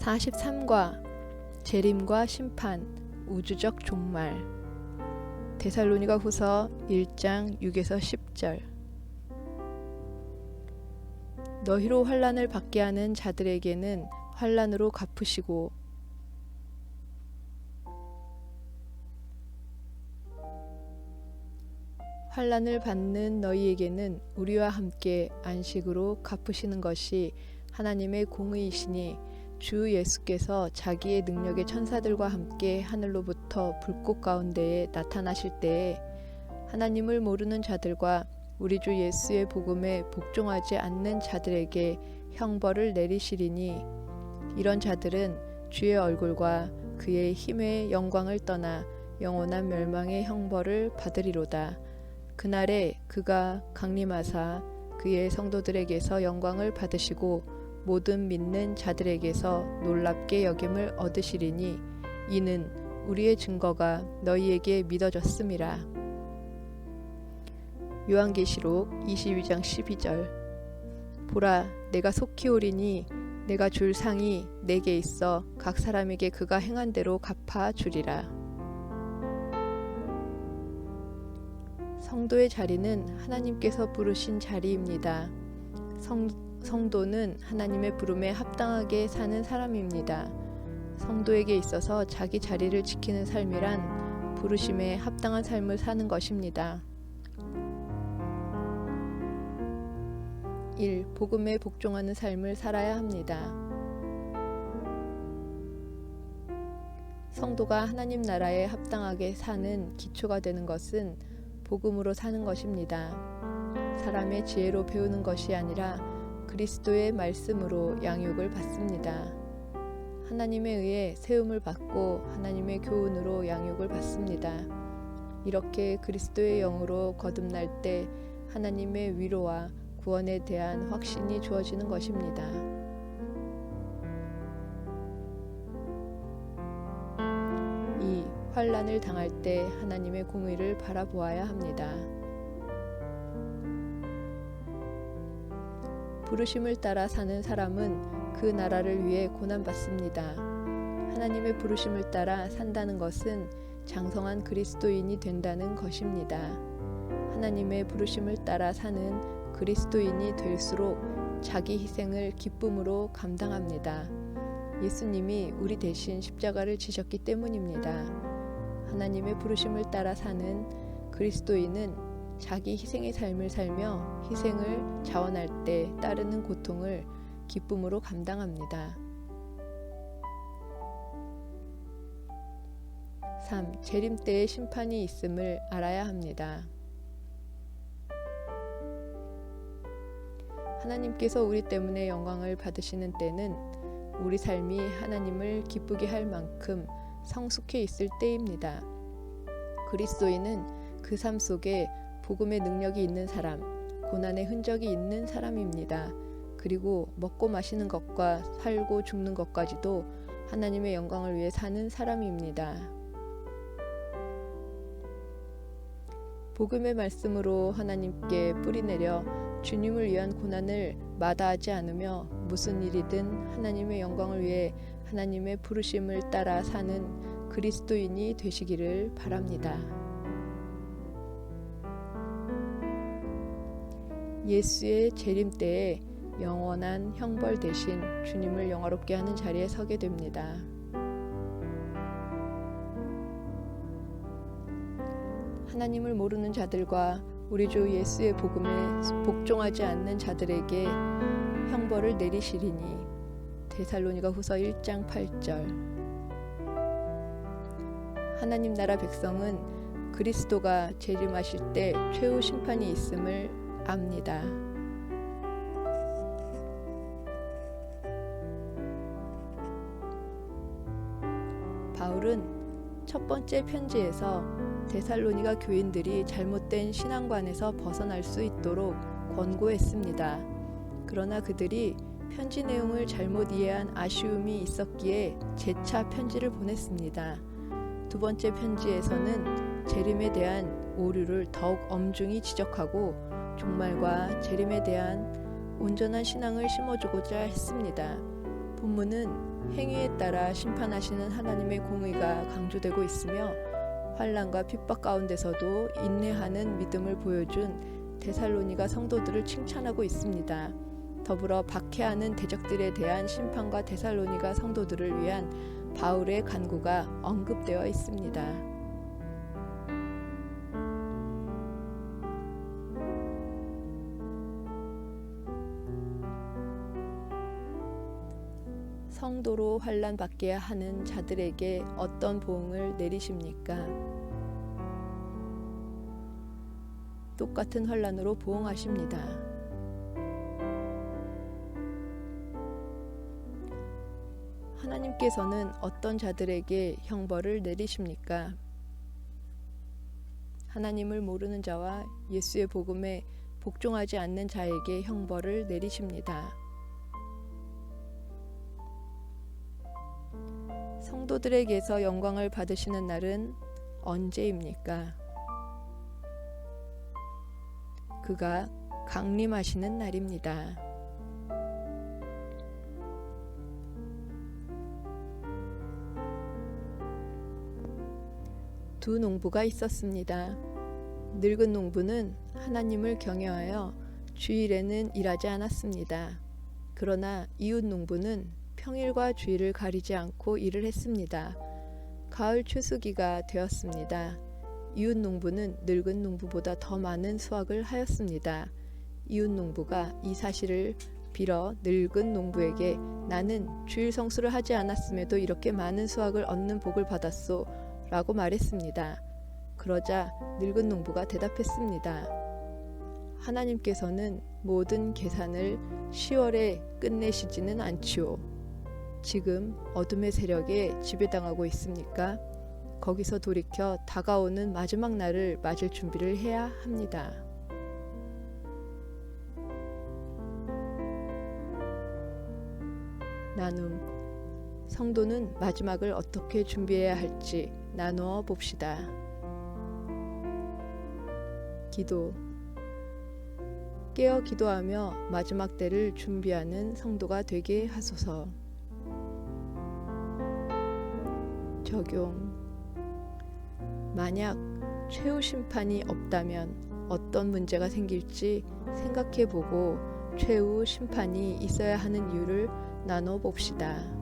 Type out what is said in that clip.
43과 재림과 심판 우주적 종말. 데살로니가 후서 1장 6에서 10절. 너희로 환란을 받게 하는 자들에게는 환란으로 갚으시고 환란을 받는 너희에게는 우리와 함께 안식으로 갚으시는 것이 하나님의 공의이시니 주 예수께서 자기의 능력의 천사들과 함께 하늘로부터 불꽃 가운데에 나타나실 때에 하나님을 모르는 자들과 우리 주 예수의 복음에 복종하지 않는 자들에게 형벌을 내리시리니 이런 자들은 주의 얼굴과 그의 힘의 영광을 떠나 영원한 멸망의 형벌을 받으리로다. 그날에 그가 강림하사 그의 성도들에게서 영광을 받으시고 모든 믿는 자들에게서 놀랍게 여김을 얻으시리니 이는 우리의 증거가 너희에게 믿어졌음이라. 요한계시록 22장 12절 보라 내가 속히 오리니 내가 줄 상이 내게 있어 각 사람에게 그가 행한 대로 갚아 주리라. 성도의 자리는 하나님께서 부르신 자리입니다. 성, 성도는 하나님의 부름에 합당하게 사는 사람입니다. 성도에게 있어서 자기 자리를 지키는 삶이란 부르심에 합당한 삶을 사는 것입니다. 1. 복음에 복종하는 삶을 살아야 합니다. 성도가 하나님 나라에 합당하게 사는 기초가 되는 것은 복음으로 사는 것입니다. 사람의 지혜로 배우는 것이 아니라 그리스도의 말씀으로 양육을 받습니다. 하나님에 의해 세움을 받고 하나님의 교훈으로 양육을 받습니다. 이렇게 그리스도의 영으로 거듭날 때 하나님의 위로와 구원에 대한 확신이 주어지는 것입니다. 이 환란을 당할 때 하나님의 공의를 바라보아야 합니다. 부르심을 따라 사는 사람은 그 나라를 위해 고난받습니다. 하나님의 부르심을 따라 산다는 것은 장성한 그리스도인이 된다는 것입니다. 하나님의 부르심을 따라 사는 그리스도인이 될수록 자기 희생을 기쁨으로 감당합니다. 예수님이 우리 대신 십자가를 지셨기 때문입니다. 하나님의 부르심을 따라 사는 그리스도인은 자기 희생의 삶을 살며 희생을 자원할 때 따르는 고통을 기쁨으로 감당합니다. 3. 재림 때에 심판이 있음을 알아야 합니다. 하나님께서 우리 때문에 영광을 받으시는 때는 우리 삶이 하나님을 기쁘게 할 만큼 성숙해 있을 때입니다. 그리스도인은 그 삶 속에 복음의 능력이 있는 사람, 고난의 흔적이 있는 사람입니다. 그리고 먹고 마시는 것과 살고 죽는 것까지도 하나님의 영광을 위해 사는 사람입니다. 복음의 말씀으로 하나님께 뿌리내려 주님을 위한 고난을 마다하지 않으며 무슨 일이든 하나님의 영광을 위해 하나님의 부르심을 따라 사는 그리스도인이 되시기를 바랍니다. 예수의 재림 때에 영원한 형벌 대신 주님을 영화롭게 하는 자리에 서게 됩니다. 하나님을 모르는 자들과 우리 주 예수의 복음에 복종하지 않는 자들에게 형벌을 내리시리니 데살로니가 후서 1장 8절 하나님 나라 백성은 그리스도가 재림하실 때 최후 심판이 있음을 압니다. 바울은 첫 번째 편지에서 데살로니가 교인들이 잘못된 신앙관에서 벗어날 수 있도록 권고했습니다. 그러나 그들이 편지 내용을 잘못 이해한 아쉬움이 있었기에 재차 편지를 보냈습니다. 두 번째 편지에서는 재림에 대한 오류를 더욱 엄중히 지적하고 종말과 재림에 대한 온전한 신앙을 심어주고자 했습니다. 본문은 행위에 따라 심판하시는 하나님의 공의가 강조되고 있으며 환란과 핍박 가운데서도 인내하는 믿음을 보여준 데살로니가 성도들을 칭찬하고 있습니다. 더불어 박해하는 대적들에 대한 심판과 데살로니가 성도들을 위한 바울의 간구가 언급되어 있습니다. 성도로 환란 받게 하는 자들에게 어떤 보응을 내리십니까? 똑같은 환란으로 보응하십니다. 하나님께서는 어떤 자들에게 형벌을 내리십니까? 하나님을 모르는 자와 예수의 복음에 복종하지 않는 자에게 형벌을 내리십니다. 성도들에게서 영광을 받으시는 날은 언제입니까? 그가 강림하시는 날입니다. 두 농부가 있었습니다. 늙은 농부는 하나님을 경외하여 주일에는 일하지 않았습니다. 그러나 이웃 농부는 평일과 주일을 가리지 않고 일을 했습니다. 가을 추수기가 되었습니다. 이웃 농부는 늙은 농부보다 더 많은 수확을 하였습니다. 이웃 농부가 이 사실을 빌어 늙은 농부에게 나는 주일 성수를 하지 않았음에도 이렇게 많은 수확을 얻는 복을 받았소 라고 말했습니다. 그러자 늙은 농부가 대답했습니다. 하나님께서는 모든 계산을 10월에 끝내시지는 않지요. 지금 어둠의 세력에 지배당하고 있습니까? 거기서 돌이켜 다가오는 마지막 날을 맞을 준비를 해야 합니다. 나눔 성도는 마지막을 어떻게 준비해야 할지 나누어 봅시다. 기도 깨어 기도하며 마지막 때를 준비하는 성도가 되게 하소서. 적용 만약 최후 심판이 없다면 어떤 문제가 생길지 생각해 보고 최후 심판이 있어야 하는 이유를 나눠 봅시다.